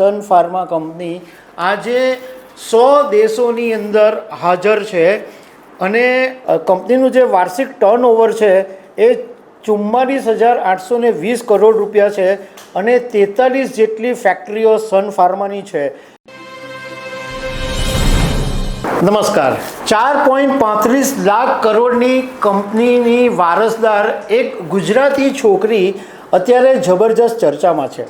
Sun Pharma company આજે સો દેશોની અંદર હાજર છે અને કંપનીનું જે વાર્ષિક ટર્નઓવર છે એ ચુમ્માલીસ હજાર આઠસો ને વીસ કરોડ રૂપિયા છે અને તેતાલીસ જેટલી ફેક્ટરીઓ સન ફાર્માની છે. નમસ્કાર. ચાર પોઈન્ટ પાંત્રીસ લાખ કરોડની કંપનીની વારસદાર એક ગુજરાતી છોકરી અત્યારે જબરજસ્ત ચર્ચામાં છે.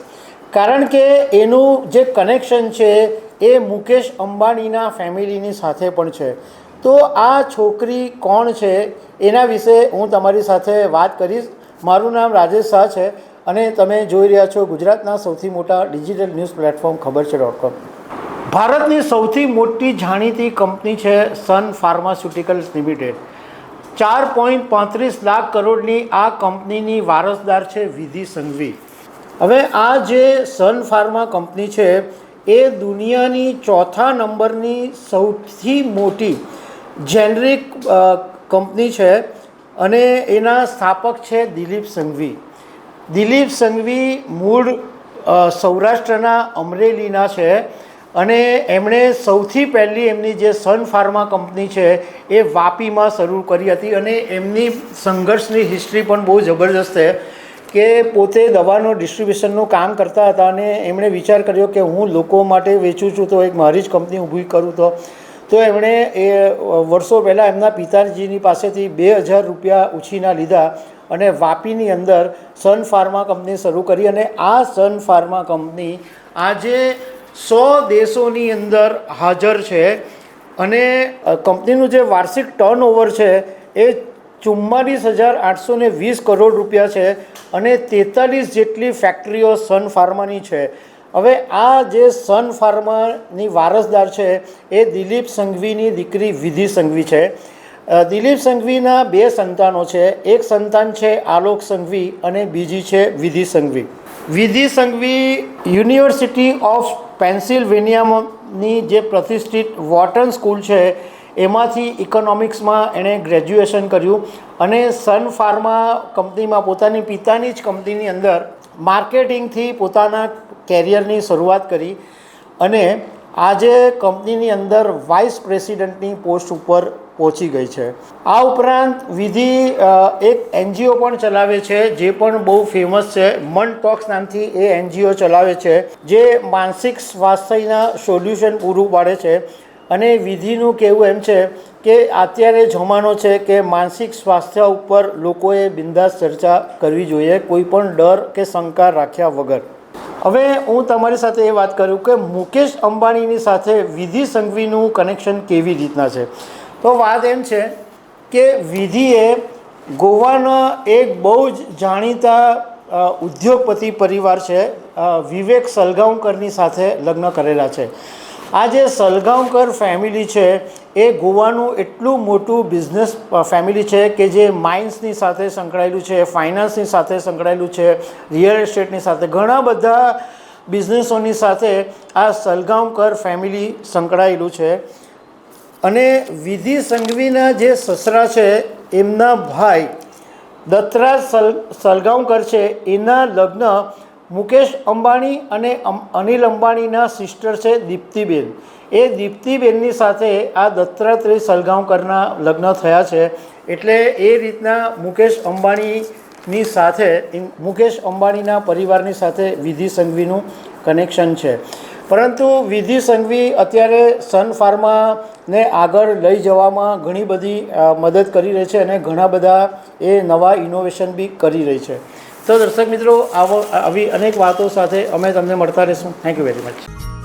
કારણ કે એનું જે કનેક્શન છે એ મુકેશ અંબાણીના ફેમિલીની સાથે પણ છે. તો આ છોકરી કોણ છે એના વિશે હું તમારી સાથે વાત કરીશ. મારું નામ રાજેશ શાહ છે અને તમે જોઈ રહ્યા છો ગુજરાતના સૌથી મોટા ડિજિટલ ન્યૂઝ પ્લેટફોર્મ ખબર છે ડોટ કોમ ભારતની સૌથી મોટી જાણીતી કંપની છે સન ફાર્માસ્યુટિકલ્સ લિમિટેડ. ચાર પોઈન્ટ પાંત્રીસ લાખ કરોડની આ કંપનીની વારસદાર છે વિધિ સંઘવી. હવે આ જે સન ફાર્મા કંપની છે, એ દુનિયાની ચોથા નંબરની સૌથી મોટી જેનરિક કંપની છે અને એના સ્થાપક છે દિલીપ સંઘવી. દિલીપ સંઘવી મૂળ સૌરાષ્ટ્રના અમરેલીના છે અને એમણે સૌથી પહેલી એમની જે સન ફાર્મા કંપની છે, એ વાપીમાં શરૂ કરી હતી અને એમની સંઘર્ષની હિસ્ટ્રી પણ બહુ જબરજસ્ત છે. કે પોતે દવાનો ડિસ્ટ્રીબ્યુશનનું કામ કરતા હતા અને એમણે વિચાર કર્યો કે હું લોકો માટે વેચું છું, તો એક મારી જ કંપની ઊભી કરું તો. તો એમણે એ વર્ષો પહેલાં એમના પિતાજીની પાસેથી બે હજાર રૂપિયા ઉછીના લીધા અને વાપીની અંદર સન ફાર્મા કંપની શરૂ કરી અને આ સન ફાર્મા કંપની આજે સો દેશોની અંદર હાજર છે. અને કંપનીનું જે વાર્ષિક ટર્નઓવર છે એ ચુમ્માલીસ હજાર આઠસો ને વીસ કરોડ રૂપિયા છે અને તેતાલીસ જેટલી ફેક્ટરીઓ સન ફાર્માની છે. હવે આ જે સન ફાર્માની વારસદાર છે, એ દિલીપ સંઘવીની દીકરી વિધિ સંઘવી છે. દિલીપ સંઘવીના બે સંતાનો છે, એક સંતાન છે આલોક સંઘવી અને બીજી છે વિધિ સંઘવી. વિધિ સંઘવી યુનિવર્સિટી ઓફ પેન્સિલ્વેનિયાની જે પ્રતિષ્ઠિત વોટન સ્કૂલ છે એમાંથી ઇકોનોમિક્સમાં એણે ગ્રેજ્યુએશન કર્યું અને સન ફાર્મા કંપનીમાં પોતાની, પિતાની જ કંપનીની અંદર માર્કેટિંગથી પોતાના કેરિયરની શરૂઆત કરી અને આજે કંપનીની અંદર વાઇસ પ્રેસિડેન્ટની પોસ્ટ ઉપર પહોંચી ગઈ છે. આ ઉપરાંત વિધિ એક એનજીઓ પણ ચલાવે છે, જે પણ બહુ ફેમસ છે. મન ટોક્સ નામથી એ એનજીઓ ચલાવે છે, જે માનસિક સ્વાસ્થ્યના સોલ્યુશન પૂરું પાડે છે. અને વિધિનું કહેવું એમ છે કે અત્યારે જમાનો છે કે માનસિક સ્વાસ્થ્ય ઉપર લોકોએ બિંદાસ ચર્ચા કરવી જોઈએ, કોઈ પણ ડર કે શંકા રાખ્યા વગર. હવે હું તમારી સાથે એ વાત કરું કે મુકેશ અંબાણીની સાથે વિધિ સંઘવીનું કનેક્શન કેવી રીતના છે? તો વાત એમ છે કે વિધિએ ગોવાના એક બહુ જ જાણીતા ઉદ્યોગપતિ પરિવાર છે વિવેક સલગાંવકરની સાથે લગ્ન કરેલા છે. આ જે સલગાંવકર ફેમિલી છે, એ ગોવાનું એટલું મોટું બિઝનેસ ફેમિલી છે કે જે માઇન્સની સાથે સંકળાયેલું છે ફાઇનાન્સની સાથે સંકળાયેલું છે રિયલ એસ્ટેટની સાથે. ઘણા બધા બિઝનેસોની સાથે આ સલગાંવકર ફેમિલી સંકળાયેલું છે. અને વિધિ સંઘવીના જે સસરા છે, એમના ભાઈ દત્તરાજ સલ, સલગાંવકર છે, એના લગ્ન મુકેશ અંબાણી અને અનિલ અંબાણીના સિસ્ટર છે દીપ્તિબેન. એ દીપ્તિબેનની સાથે આ દત્તાત્રેય સલગાંવકરના લગ્ન થયા છે. એટલે એ રીતના મુકેશ અંબાણીની સાથે, મુકેશ અંબાણીના પરિવારની સાથે વિધિ સંઘવીનું કનેક્શન છે. પરંતુ વિધિ સંઘવી અત્યારે સન ફાર્માને આગળ લઈ જવામાં ઘણી બધી મદદ કરી રહી છે અને ઘણા બધા એ નવા ઇનોવેશન બી કરી રહી છે. તો દર્શક મિત્રો, આવો આવી અનેક વાતો સાથે અમે તમને મળતા રહીશું. Thank you very much